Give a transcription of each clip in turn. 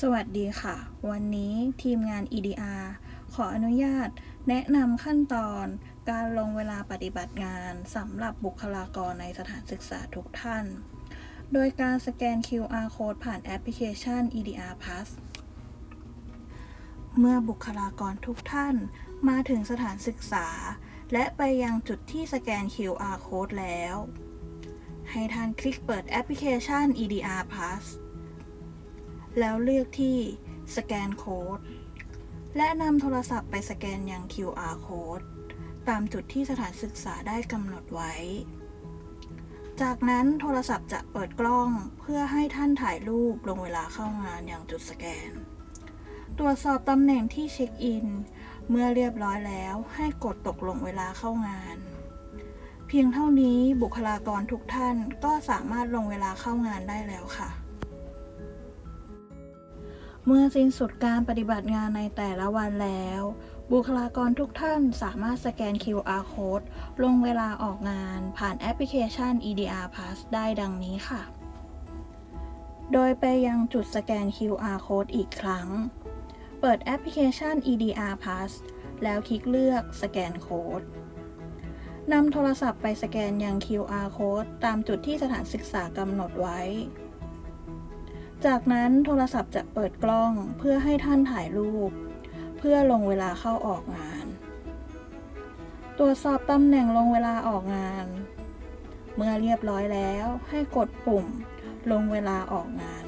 สวัสดีค่ะ วันนี้ทีมงาน EDR ขออนุญาต แนะนำขั้นตอนการลงเวลาปฏิบัติงานสำหรับบุคลากรในสถานศึกษาทุกท่าน โดยการสแกน QR code ผ่านแอปพลิเคชัน EDR Plus เมื่อบุคลากรทุกท่านมาถึงสถานศึกษา และไปยังจุดที่สแกน QR code แล้ว ให้ท่านคลิกเปิดแอปพลิเคชัน EDR Plus แล้วเลือกที่สแกนโค้ด และนำโทรศัพท์ไปสแกนยัง QR code ตามจุดที่สถานศึกษาได้กำหนดไว้ จากนั้นโทรศัพท์จะเปิดกล้องเพื่อให้ท่านถ่ายรูปลงเวลาเข้างานอย่างจุดสแกน ตรวจสอบตำแหน่งที่เช็คอิน เมื่อเรียบร้อยแล้วให้กดตกลงเวลาเข้างาน เพียงเท่านี้บุคลากรทุกท่านก็สามารถลงเวลาเข้างานได้แล้วค่ะ เมื่อสิ้นสุดการปฏิบัติงานในแต่ละวันแล้ว บุคลากรทุกท่านสามารถสแกน QR code ลงเวลาออกงานผ่านแอปพลิเคชัน EDR Pass ได้ดังนี้ค่ะ โดยไปยังจุดสแกน QR code อีกครั้ง เปิดแอปพลิเคชัน EDR Pass แล้วคลิกเลือกสแกนโค้ดนำโทรศัพท์ไปสแกนยัง QR code ตามจุดที่สถานศึกษากำหนดไว้ จากนั้นโทรศัพท์จะเปิดกล้องเพื่อให้ท่านถ่ายรูป เพื่อลงเวลาเข้าออกงาน ตรวจสอบตำแหน่งลงเวลาออกงาน เมื่อเรียบร้อยแล้วให้กดปุ่ม ลงเวลาออกงาน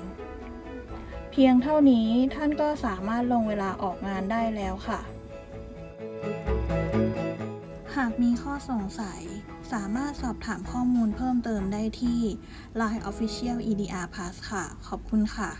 เพียงเท่านี้ท่านก็สามารถลงเวลาออกงานได้แล้วค่ะ หากมีข้อสงสัย สามารถสอบถามข้อมูลเพิ่มเติมได้ที่ Line Official EDR Pass ค่ะ ขอบคุณค่ะ